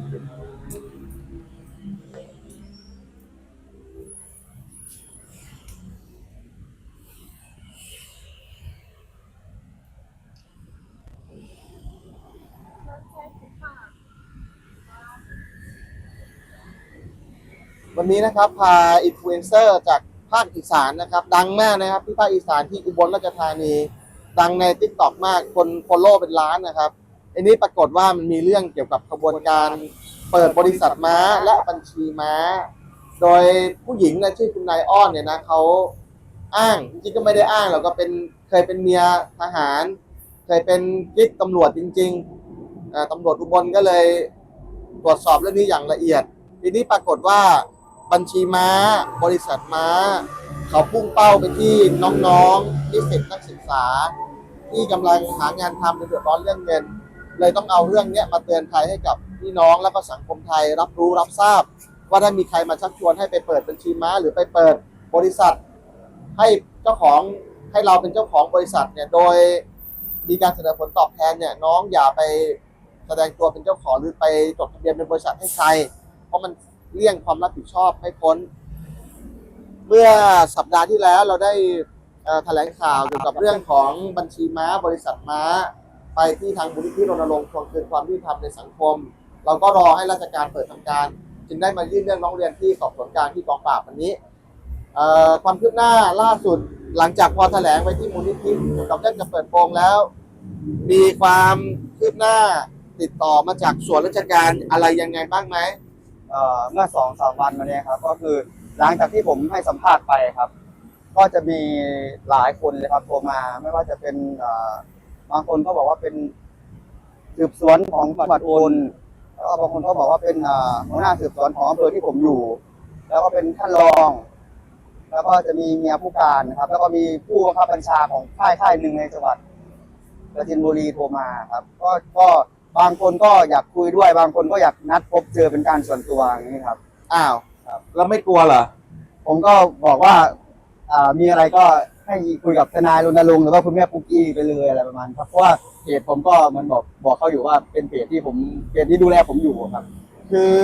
วันนี้นะครับพาอินฟลูเอนเซอร์จากภาคอีสานนะครับ ดังมากนะครับที่ภาคอีสานที่อุบลราชธานี ดังในทิกตอกมากคนฟอลโล่เป็นล้านนะครับ อันนี้ปรากฏว่ามันมีเรื่องเกี่ยวกับกระบวนการเปิดบริษัทม้าและบัญชีม้า โดยผู้หญิงนะชื่อคุณนายอ้อนเนี่ยนะเขาอ้างจริงๆก็ไม่ได้อ้างหรอกก็เป็นเคยเป็นเมียทหาร เคยเป็นกิ๊กตำรวจจริงๆตำรวจอุบลก็เลยตรวจสอบเรื่องนี้อย่างละเอียด ทีนี้ปรากฏว่าบัญชีม้า บริษัทม้า เขาพุ่งเป้าไปที่น้องๆนิสิตนักศึกษา ที่กำลังหางานทำในเดือดร้อนเรื่องเงิน เลยต้องเอาเรื่องเนี้ยมาเตือนภัยให้กับพี่น้องแล้วก็สังคมไทยรับรู้รับทราบ ว่าถ้ามีใครมาชักชวนให้ไปเปิดบัญชีม้า หรือไปเปิดบริษัท ให้เจ้าของให้เราเป็นเจ้าของบริษัทเนี่ยโดยมีการเสนอผลตอบแทนเนี่ยน้องอย่าไปแสดงตัวเป็นเจ้าของหรือไปจดทะเบียนเป็นบริษัทให้ใคร เพราะมันเลี่ยงความรับผิดชอบไม่พ้น เมื่อสัปดาห์ที่แล้วเราได้แถลงข่าวเกี่ยวกับเรื่องของบัญชีม้าบริษัทม้า ไปที่ทางมูลนิธิรณรงค์ทวงคืนความยุติธรรมในสังคม เราก็รอให้ราชการเปิดทำการ จึงได้มายื่นเรื่องร้องเรียนที่สอบสวนกลางที่กองปราบวันนี้ความคืบหน้าล่าสุดหลังจากพอแถลงไปที่มูลนิธิเกี่ยวกับเรื่องจะเปิดโปงแล้ว มีความคืบหน้าติดต่อมาจากส่วนราชการอะไรยังไงบ้างไหมเมื่อสองสามวันมาเนี้ครับก็คือหลังจากที่ผมให้สัมภาษณ์ไปครับ ก็จะมีหลายคนเลยครับโทรมาไม่ว่าจะเป็น บางคนก็บอกว่าเป็นสืบสวนของจังหวัดอุบลแล้วก็บางคนก็บอกว่าเป็นเอ่อหัวหน้าสืบสวนของอำเภอที่ผมอยู่ แล้วก็เป็นท่านรอง แล้วก็จะมีเมียผู้การนะครับ แล้วก็มีผู้บังคับบัญชาของค่ายค่ายหนึ่งในจังหวัดปราจินบุรีโทรมาครับ ก็ก็บางคนก็อยากคุยด้วย บางคนก็อยากนัดพบเจอเป็นการส่วนตัวอย่างนี้ครับ อ้าวครับแล้วไม่กลัวเหรอ ผมก็บอกว่าอ่ามีอะไรก็ ให้คุยกับทนายรณรงค์หรือว่าคุณแม่ปุ๊กกี้ไปเลยอะไรประมาณครับเพราะว่าเพจผมก็เหมันบอกบอกเขาอยู่ว่าเป็นเพจที่ผมเพจที่ดูแลผมอยู่ครับ คือ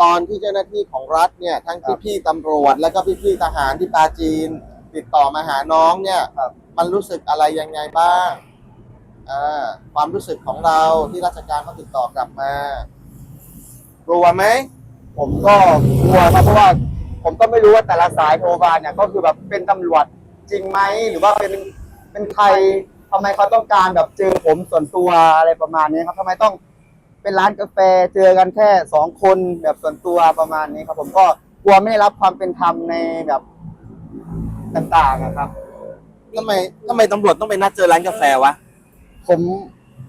ตอนที่เจ้าหน้าที่ของรัฐเนี่ยทั้งครับพี่ๆตำรวจ แล้วก็พี่ๆทหารที่ปาจีน ติดต่อมาหาน้องเนี่ยครับ มันรู้สึกอะไรยังไงบ้างอ่าความรู้สึกของเราที่ราชการเขาติดต่อกลับมากลัวไหม ผมก็กลัวครับเพราะว่าผมก็ไม่รู้ว่าแต่ละสายโทรมาเนี่ยก็คือแบบเป็นตำรวจ จริงไหมหรือว่าเป็นเป็นใครทำไมเขาต้องการแบบเจอผมส่วนตัวอะไรประมาณนี้ครับทำไมต้องเป็นร้านกาแฟเจอกันแค่สองคนแบบส่วนตัวประมาณนี้ครับ ผมก็กลัวไม่ได้รับความเป็นธรรมในแบบต่างๆนะครับ ทำไมทำไมตำรวจต้องไปนัดเจอร้านกาแฟวะผม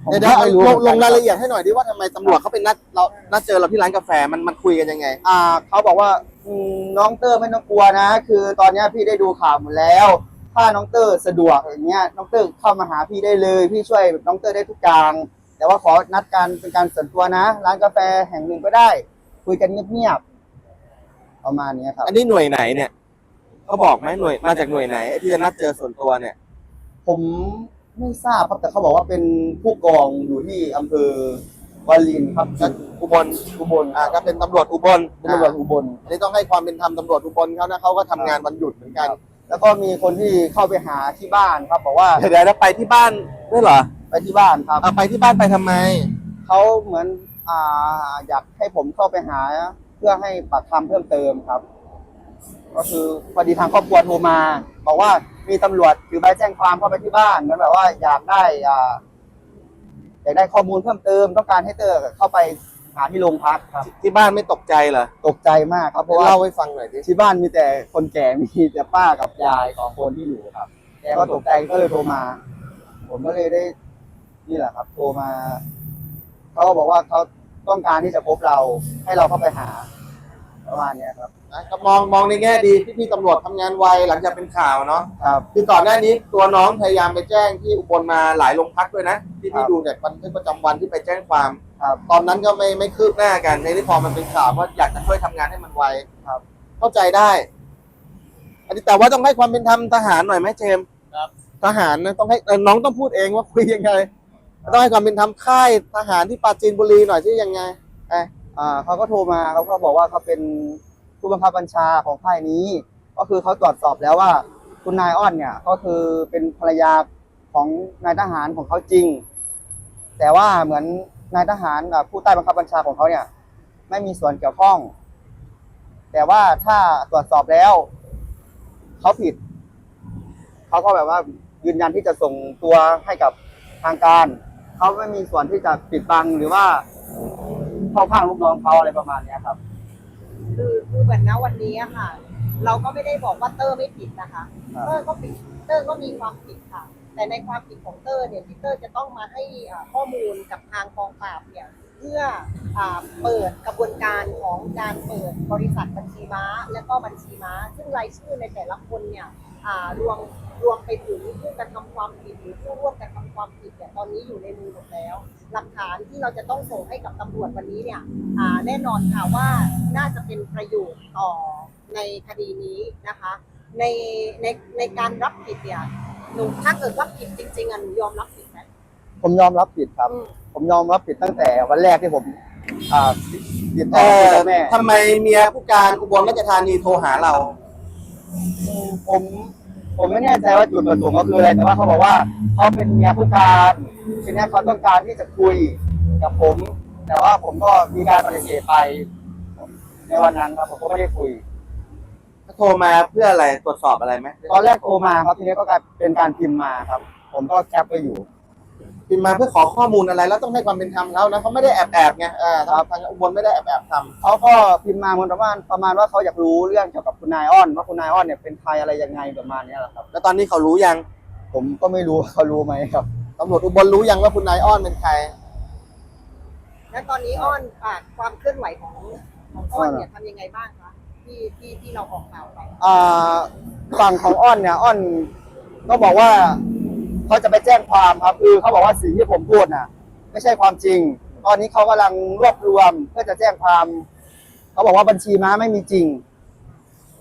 ผมเดี๋ยวเดี๋ยวไม่รู้ลงเหมืลอนงกันรายละเอียดให้หน่อยดิว่าทำไมตำรวจเขาไปนัดเรานัดเจอเราที่ร้านกาแฟมันมันคุยกันยังไง อ่าเขาบอกว่าอืม น้องเตอร์ไม่ต้องกลัวนะ คือตอนเนี้ยพี่ได้ดูข่าวหมดแล้ว ถ้าน้องเตอร์สะดวกอย่างเงี้ยน้องเตอร์เข้ามาหาพี่ได้เลยพี่ช่วยน้องเตอร์ได้ทุกอย่างแต่ว่าขอนัดการเป็นการส่วนตัวนะ ร้านกาแฟแห่งหนึ่งก็ได้ คุยกันเงียบๆประมาณเนี้ยครับอันนี้หน่วยไหนเนี่ยเขาบอกไหมหน่วยมาจากหน่วยไหนไอ้ที่จะนัดเจอส่วนตัวเนี่ย ผมไม่ทราบครับแต่เขาบอกว่าเป็นผู้กองอยู่ที่อำเภอ วารินครับอุบลอุบลอ่าก็เป็นตำรวจอุบลเป็นตำรวจอุบลอันนี้ต้องให้ความเป็นธรรมตำรวจอุบลเขานะเขาก็ทำงานวันหยุดเหมือนกัน แล้วก็มีคนที่เข้าไปหาที่บ้านครับ บอกว่าเดี๋ยวเดี๋ยวไปที่บ้านด้วยเหรอไปที่บ้านครับเอาไปที่บ้านไปทำไม เขาเหมือนอ่าอยากให้ผมเข้าไปหา เพื่อให้ปากคำเพิ่มเติมครับ ก็คือพอดีทางครอบครัวโทรมา บอกว่ามีตำรวจถือใบแจ้งความเข้าไปที่บ้านเหมือนแบบว่าอยากได้อ่า อยากได้ข้อมูลเพิ่มเติมต้องการให้เตอร์เข้าไปหาที่โรงพักครับ ที่บ้านไม่ตกใจเหรอตกใจมากครับเพราะว่าเล่าให้ฟังหน่อยดิที่บ้านมีแต่คนแก่มีแต่ป้ากับยายของคนที่อยู่ครับแกก็ตกใจก็เลยโทรมา ผมก็เลยได้ นี่แหละครับโทรมาเขาก็บอกว่าเขาต้องการที่จะพบเราให้เราเข้าไปหาประมาณเนี้ยครับ นะก็มองมองในแง่ดีพี่พี่ๆตำรวจทำงานไวหลังจากเป็นข่าวเนาะครับ คือก่อนหน้านี้ตัวน้องพยายามไปแจ้งที่อุบลมาหลายโรงพักด้วยนะที่ครัพี่บ ดูเนี่ยบันทึกประจำวันที่ไปแจ้งความ ครับ ตอนนั้นก็ไม่ไม่คืบหน้ากันในที่พอมันเป็นข่าวว่าอยากจะช่วยทำงานให้มันไวครับ เข้าใจได้ อันนี้แต่ว่าต้องให้ความเป็นธรรมทหารหน่อยไหมเจมส์ครับ ทหารนะต้องให้เอ่อน้องต้องพูดเองว่าคุยยังไงต้องให้ความเป็นธรรมค่ายทหารที่ปราจีนบุรีหน่อยที่ยังไงเอ้ยอ่าเขาก็โทรมาเขาก็บอกว่าเขาเป็น ผู้บังคับบัญชาของค่ายนี้ ก็คือเขาตรวจสอบแล้วว่า คุณนายอ้อนเนี่ยก็คือเป็นภรรยาของนายทหารของเขาจริง แต่ว่าเหมือนนายทหารผู้ใต้บังคับบัญชาของเขาเนี่ย ไม่มีส่วนเกี่ยวข้อง แต่ว่าถ้าตรวจสอบแล้วเขาผิดเขาก็แบบว่ายืนยันที่จะส่งตัวให้กับทางการเขาไม่มีส่วนที่จะปิดบังหรือว่าเข้าข้างลูกน้องเขาอะไรประมาณนี้ครับ คือคือเหมือนนะวันนี้อะค่ะ เราก็ไม่ได้บอกว่าเตอร์ไม่ผิดนะคะ ครับ เตอร์ก็ผิดเตอร์ก็มีความผิดค่ะ แต่ในความผิดของเตอร์เนี่ยที่เตอร์จะต้องมาให้อ่าข้อมูลกับทางกองปราบเนี่ยเพื่ออ่าเปิดกระบวนการของการเปิดบริษัทบัญชีม้า และก็บัญชีม้า ซึ่งรายชื่อในแต่ละคนเนี่ยอ่ารวมรวมไปถึงผู้กระทำความผิดหรือผู้ร่วมกระทำ ความผิดเนี่ยตอนนี้อยู่ในมือหมดแล้ว หลักฐานที่เราจะต้องส่งให้กับตำรวจวันนี้เนี่ยอ่าแน่นอนค่ะว่าน่าจะเป็นประโยชน์ต่อในคดีนี้นะคะ ในในในการรับผิดเนี่ยหนูถ้าเกิดว่าผิดจริงๆอะหนูยอมรับผิดไหมผมยอมรับผิดครับอืมผมยอมรับผิดตั้งแต่วันแรกที่ผมอ่าติดเอต่อคุยอกับแม่ทำไมเมียผู้การอุบลราชธานีโทรหาเรา ผม ผมไม่แน่ใจว่าจุดประสงค์ก็คืออะไร แต่ว่าเขาบอกว่าเขาเป็นเมียผู้การทีนี้เขาต้องการที่จะคุยกับผม แต่ว่าผมก็มีการปฏิเสธไป ในวันนั้นครับผมก็ไม่ได้คุย โทรมาเพื่ออะไรตรวจสอบอะไรไหมตอนแรกโทรมาครับทีนี้ก็กลายเป็นการพิมพ์มาครับ ผมก็แคปไปอยู่ พิมพ์มาเพื่อขอข้อมูลอะไร แล้วต้องให้ความเป็นธรรมเขานะเขาไม่ได้แอบแอบๆไงเออทางทางอุบลไม่ได้แอบแอบๆทเขาก็พิมพ์มาเหมือนประมาณประมาณว่าเขาอยากรู้เรื่องเกี่ยวกับคุณนายอ้อนว่าคุณนายอ้อนเนี่ยเป็นใครอะไรยังไงประมาณเนี้ยแหละครับำแล้วตอนนี้เขารู้ยังผมก็ไม่รู้ว่าเขารู้ไหมครับ ตำรวจอุบลรู้ยังว่าคุณนายอ้อนเป็นใคร และตอนนี้อ้อนอ่าความเคลื่อนไหวของของอ้อนเนี่ยทำยังไงบ้างคะที่ที่ที่เราออกข่าวไป อ่าฝั่งของอ้อนเนี่ยอ้อนก็บอกว่า เขาจะไปแจ้งความครับคือเขาบอกว่าสิ่งที่ผมพูดน่ะ ไม่ใช่ความจริง ตอนนี้เขากำลังรวบรวมเพื่อจะแจ้งความเขาบอกว่าบัญชีม้าไม่มีจริง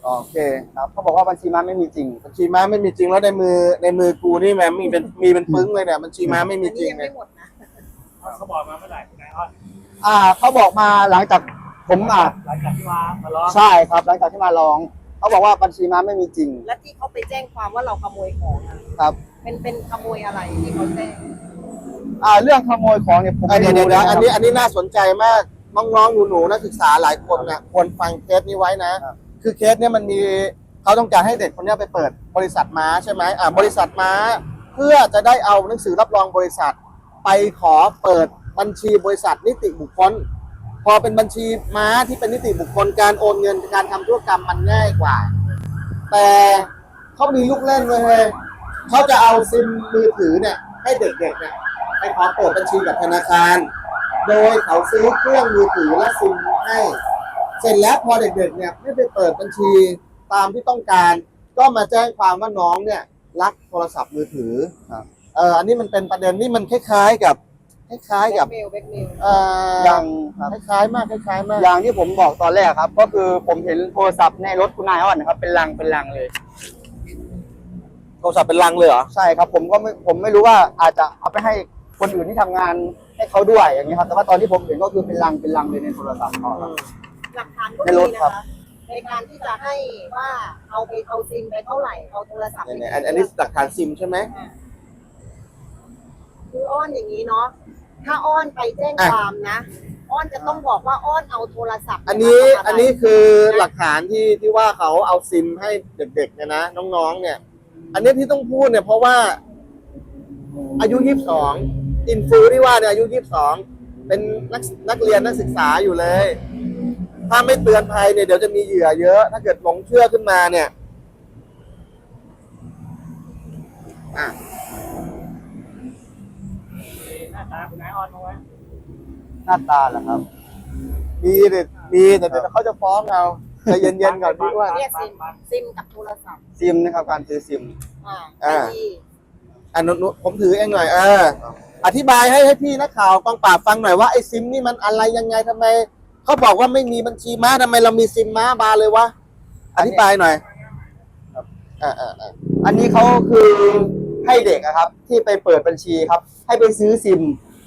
โอเคครับเขาบอกว่าบัญชีม้าไม่มีจริง บัญชีม้าไม่มีจริงแล้วในมือในมือกูนี่แม่งมีเป็นมีเป็นปึ้งเลยเนี่ยบัญชีม้าไม่มีอันจนี้ริงยังเนี่ยไม่หมดนะ เขาบอกมาเมื่อไหร่คุณนายอ้อนอ่าเขาบอกมาหลังจากผมอ่าหลังจากที่มามาร้องใช่ครับ หลังจากที่มาร้อง เขาบอกว่าบัญชีม้าไม่มีจริงและที่เขาไปแจ้งความว่าเราขโมยของอะครับ เป็นเป็นขโมยอะไรที่เขาแจ้งอ่าเรื่องขโมยของเนี่ยผมอะไม่เดี๋ยวรู้เดี๋ยวนะอันคนี้รับอันนี้น่าสนใจมากน้องๆหนูๆนักศึกษาหลายคนเนี่ยควรฟังเคสนี้ไว้นะครับคือเคสเนี่ยมันมีเขาต้องการให้เด็กคนเนี้ยไปเปิดบริษัทม้าใช่ไหมอ่าบริษัทม้า เพื่อจะได้เอาหนังสือรับรองบริษัท ไปขอเปิดบัญชีบริษัทนิติบุคคล พอเป็นบัญชีม้าที่เป็นนิติบุคคลการโอนเงินการทำธุรกรรมมันง่ายกว่า แต่เขามีลูกเล่นเลยเว้ย เขาจะเอาซิมมือถือเนี่ย ให้เด็กๆเนี่ยไปขอเปิดบัญชีกับธนาคาร โดยเขาซื้อเครื่องมือถือและซิมให้ เสร็จแล้วพอเด็กๆเนี่ยไม่ไปเปิดบัญชีตามที่ต้องการ ก็มาแจ้งความว่าน้องเนี่ยลักโทรศัพท์มือถือครับเอออันนี้มันเป็นประเด็นนี่มันคล้ายๆกับคล้ายๆกับ เมลเบกเมลเอ่อยังครับ คล้ายๆมากคล้ายๆมาก อย่างที่ผมบอกตอนแรกครับ ก็คือผมเห็นโทรศัพท์ในรถคุณนายอ้อนนะครับ เป็นลังเป็นลังเลยโท รศัพท์เป็นลังเลยเหรอ ใช่ครับผมก็ไม่ผมไม่รู้ว่าอาจจะเอาไปให้คนอื่นที่ทำงานให้เขาด้วยอย่างนี้ยครับแต่ว่าตอนที่ผมเห็นก็คือเป็นลังเป็นลังเลยในโทรศัพท์เขาครับ หลักฐานก็ในมีรถนะครัคะบ ในการที่จะให้ว่าเอาไปเอาซิมไปเท่าไหร่เอาโทรศัพท์ไปเนี่ยๆอันอันนี้หลักฐานซิมใช่ไหมคืออ้อนอย่างนี้เนาะถ้าอ้อนไปแจ้งอะความนะ อ้อนจะต้องบอกว่าอ้อนเอาโทรศัพท์อันนี้ไปทำะไรอันนี้คือหลักฐานที่ที่ว่าเขาเอาซิมให้เด็กๆเนี่ยนะน้องๆเนี่ย อันนี้ที่ต้องพูดเนี่ยเพราะว่า อายุยี่สิบสองอินฟูที่ว่าเนี่ยอายุยี่สิบสองเป็นนักนักเรียนนักศึกษาอยู่เลย ถ้าไม่เตือนภัยเนี่ยเดี๋ยวจะมีเหยื่อเยอะ ถ้าเกิดหลงเชื่อขึ้นมาเนี่ยอะหน้าตาคุณนายอ้อนมาไว้หน้าตาเหรอครับ มีแต่มีแต่เดี๋ยวเขาจะฟ้องเอา ใจเย็นๆก่อนพี่อ้ว่าเรียกซิมซิมกับโทรศัพท์ซิมนะครับ การซื้อซิม อ่าอ่าไอดีอันนู้นผมถือเองหน่อยเอออธิบายให้ให้พี่นักข่าวกองปราบฟังหน่อยว่าไอ้ซิมนี่มันอะไรยังไงทำไมเขาบอกว่าไม่มีบัญชีม้าทำไมเรามีซิมม้าบาร์เลยวะอธิบายหน่อยครับอ่าอ่าอ่าอันนี้เขาคือให้เด็กอะครับ ที่ไปเปิดบัญชีครับ ให้ไปซื้อซิม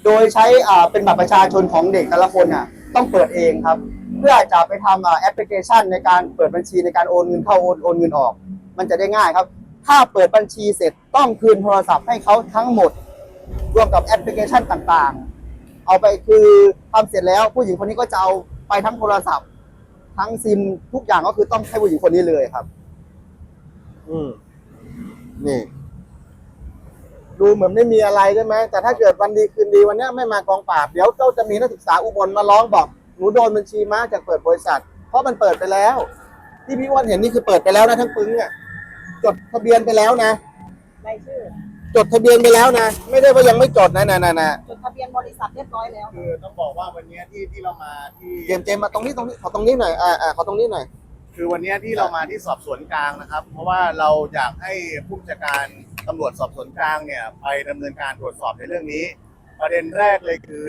โดยใช้อ่าเป็นบัตรประชาชนของเด็กแต่ละคนอะ ต้องเปิดเองครับ เพื่อจะไปทำอ่าแอปพลิเคชันในการเปิดบัญชีในการโอนเงินเข้าโอนโอนเงินออก มันจะได้ง่ายครับ ถ้าเปิดบัญชีเสร็จต้องคืนโทรศัพท์ให้เขาทั้งหมดรวมกับแอปพลิเคชันต่างๆ เอาไปคือทำเสร็จแล้วผู้หญิงคนนี้ก็จะเอาไปทั้งโทรศัพท์ ทั้งซิมทุกอย่างก็คือต้องให้ผู้หญิงคนนี้เลยครับ อืมนี่ดูเหมือนไม่มีอะไรใช่ไหมแต่ถ้าเกิดวันดีคืนดีวันเนี้ยไม่มากองปราบเดี๋ยวก็จะมีนักศึกษาอุบลมาร้องบอก หนูโดนบัญชีม้าจากเปิดบริษัท เพราะมันเปิดไปแล้ว ที่พี่อ้วนเห็นนี่คือเปิดไปแล้วนะทั้งปึ้งอะจดทะเบียนไปแล้วนะรายชื่อ จดทะเบียนไปแล้วนะ ไม่ได้ว่ายังไม่จดนะนะนะนะจดทะเบียนบริษัทเรียบร้อยแล้ว คือต้องบอกว่าวันเนี้ยที่ที่เรามาที่เจมส์เจมส์มาตรงนี้ตรงนี้ขอตรงนี้หน่อยอ่าอ่าขอตรงนี้หน่อย คือวันเนี้ยที่เรามาที่สอบสวนกลางนะครับ เพราะว่าเราอยากให้ผู้บัญชาการตำรวจสอบสวนกลางเนี่ยไปดำเนินการตรวจสอบในเรื่องนี้ ประเด็นแรกเลยคือ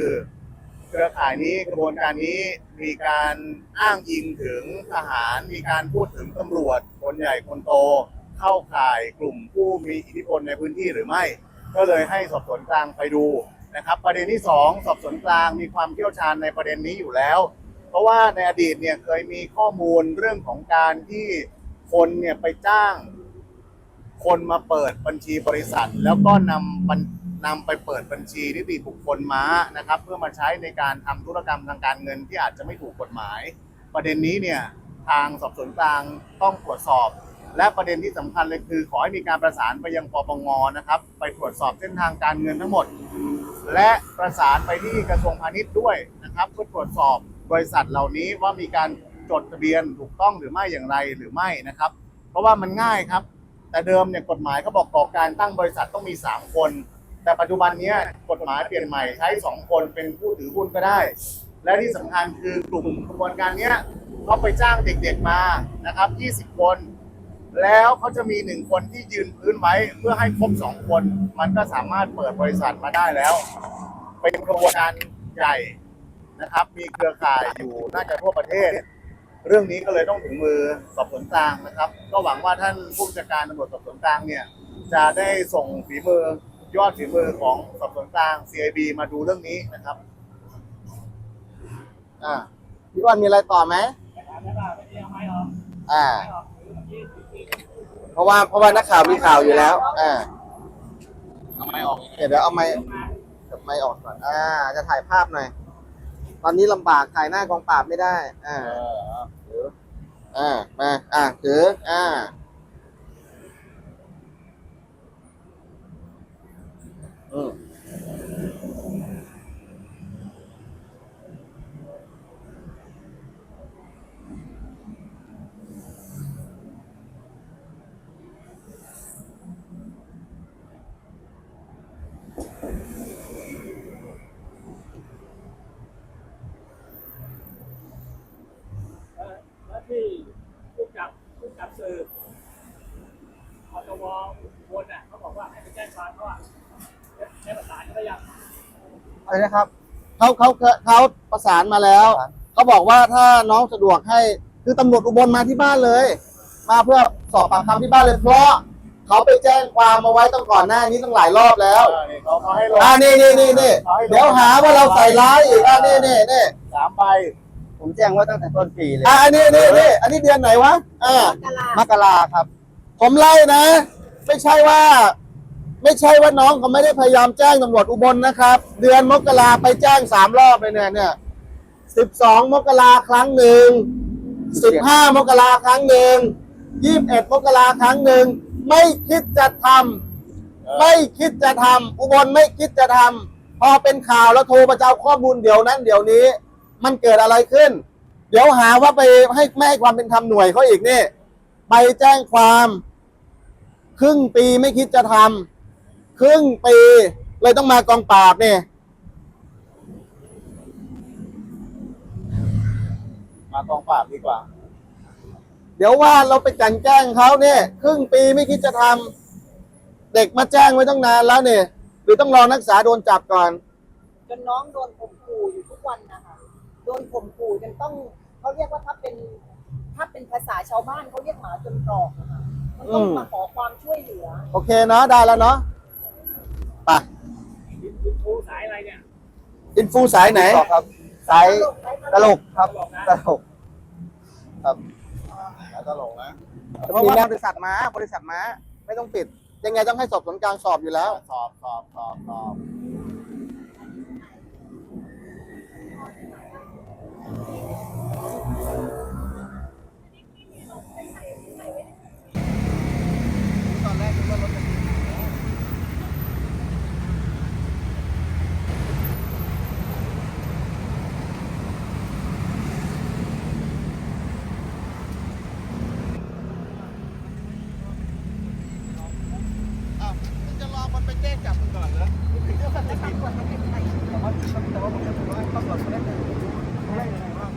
เครือข่ายนี้กระบวนการนี้มีการอ้างอิงถึงทหาร มีการพูดถึงตำรวจ คนใหญ่คนโต เข้าข่ายกลุ่มผู้มีอิทธิพลในพื้นที่หรือไม่ ก็เลยให้สอบสวนกลางไปดูนะครับ ประเด็นที่สองสอบสวนกลางมีความเชี่ยวชาญในประเด็นนี้อยู่แล้ว เพราะว่าในอดีตเนี่ยเคยมีข้อมูลเรื่องของการที่คนเนี่ยไปจ้าง คนมาเปิดบัญชีบริษัท แล้วก็นำบัญ นำไปเปิดบัญชีนิติบุคคลม้านะครับ เพื่อมาใช้ในการทำธุรกรรมทางการเงินที่อาจจะไม่ถูกกฎหมาย ประเด็นนี้เนี่ยทางสอบสวนกลางต้องตรวจสอบ และประเด็นที่สำคัญเลยคือ ขอให้มีการประสานไปยังปปงนะครับ ไปตรวจสอบเส้นทางการเงินทั้งหมด และประสานไปที่กระทรวงพาณิชย์ด้วยนะครับ เพื่อตรวจสอบบริษัทเหล่านี้ว่ามีการจดทะเบียนถูกต้องหรือไม่อย่างไรหรือไม่นะครับ เพราะว่ามันง่ายครับ แต่เดิมเนี่ยกฎหมายเขาบอกก่อการตั้งบริษัทต้องมี 3 คน แต่ปัจจุบันเนี้ยกฎหมายเปลี่ยนใหม่ใช้2คนเป็นผู้ถือหุ้นก็ได้ และที่สำคัญคือกลุ่มกระบวนการเนี้ยเขาไปจ้างเด็กๆมานะครับ 20 คน แล้วเขาจะมีหนึ่งคนที่ยืนพื้นไว้เพื่อให้ครบสองคน มันก็สามารถเปิดบริษัทมาได้แล้ว เป็นกระบวนการใหญ่นะครับ มีเครือข่ายอยู่น่าจะทั่วประเทศ เรื่องนี้ก็เลยต้องถึงมือสอบสวนกลางนะครับ ก็หวังว่าท่านผู้บัญชาการตำรวจสอบสวนกลางเนี่ยจะได้ส่งฝีมือ ยอดฝีมือของสอบสวนกลาง CIB มาดูเรื่องนี้นะครับ อ่าพี่อ้วนมีอะไรต่อไหมถามได้ป่ะไม่ได้เอาไม้ออกอ่าไม้ออกหรือเมื่อกี้ที่เพราะว่าเพราะว่านักข่าวมีข่าวอยู่แล้ว อ่าเอาไม้ออกเดี๋ยวเดี๋ยวเอาไม้มากับไม้ออกก่อน อ่า จะถ่ายภาพหน่อย ตอนนี้ลำบากถ่ายหน้ากองปราบไม่ได้ อ่าอ่า มา อ่าถือ อ่า อืม เออแล้วที่ผู้จับผู้จับสื่ออตววนอะเขาบอกว่าให้ไปแจ้งความเขาอะใช้ประสานเขายัง อะไรนะครับเขาเขาเขาเขาประสานมาแล้วประสานเขาบอกว่าถ้าน้องสะดวกให้คือตำรวจอุบลมาที่บ้านเลย มาเพื่อสอบปากคำที่บ้านเลยเพราะเขาไปแจ้งความมาไว้ตั้งก่อนหน้านี้ตั้งหลายรอบแล้วเออนี่เขาเขาให้ลงอ่านี่นี่นี่นี่เดี๋ยวหาว่าเราใส่ร้ายอีกอ่านี่นี่นี่สามใบผมแจ้งไว้ตั้งแต่ต้นปีเลยอ่านี่นี่นี่อันนี้เดือนไหนวะอ่ากะลามกราครับ ผมไล่นะ ไม่ใช่ว่า ไม่ใช่ว่าน้องเขาไม่ได้พยายามแจ้งตำรวจอุบลนะครับ เดือนมกราไปแจ้งสามรอบเลยเนี่ยเนี่ยสิบสองมกราครั้งหนึ่งสิบห้ามกราครั้งหนึ่งยี่สิบเอ็ดมกราครั้งหนึ่งไม่คิดจะทำไม่คิดจะทำอุบลไม่คิดจะทำพอเป็นข่าวแล้วโทรมาเจ้าข้อมูลเดี๋ยวนั้น เดี๋ยวนี้ มันเกิดอะไรขึ้น เดี๋ยวหาว่าไปให้ไม่ให้ความเป็นธรรมหน่วยเขาอีกนี่ไปแจ้งความ ครึ่งปีไม่คิดจะทำ ครึ่งปีเลยต้องมากองปราบเนี่ยมากองปราบดีกว่า เดี๋ยวว่าเราไปกลันแกล้งเขาเนี่ยครึ่งปีไม่คิดจะทำเด็กมาแจ้งไว้ตั้งนานแล้วเนี่ยหรือต้องรอนักศึกษาโดนจับก่อน จนน้องโดนข่มขู่อยู่ทุกวันนะคะโดนข่มขู่จนต้องเขาเรียกว่าถ้าเป็น ถ้าเป็นภาษาชาวบ้านเขาเรียกหมาจนตรอกนะคะมันต้องอืมมาขอความช่วยเหลือ โอเคเนาะได้แล้วเนาะไปยูทูบสายอะไรเนี่ยอินฟูสายไหน ต่อครับ สายตลกครับ ตลก ครับแล้วตลกนะเพราะว่าบริษัทม้า บริษัทม้า ไม่ต้องปิด ยังไงต้องให้สอบสวนกลางสอบอยู่แล้ว สอบสอบสอบสอบตอนแรกคิดว่ารถจะติดอยู่แล้ว อ้าวนี่จะรอ มันไปแจ้งจับมึงก่อนเหรอถึงจะมันะแต่ว่าแต่ว่าผมจะถือว่าตำรวจเขาได้เขาได้ยังไงบ้าง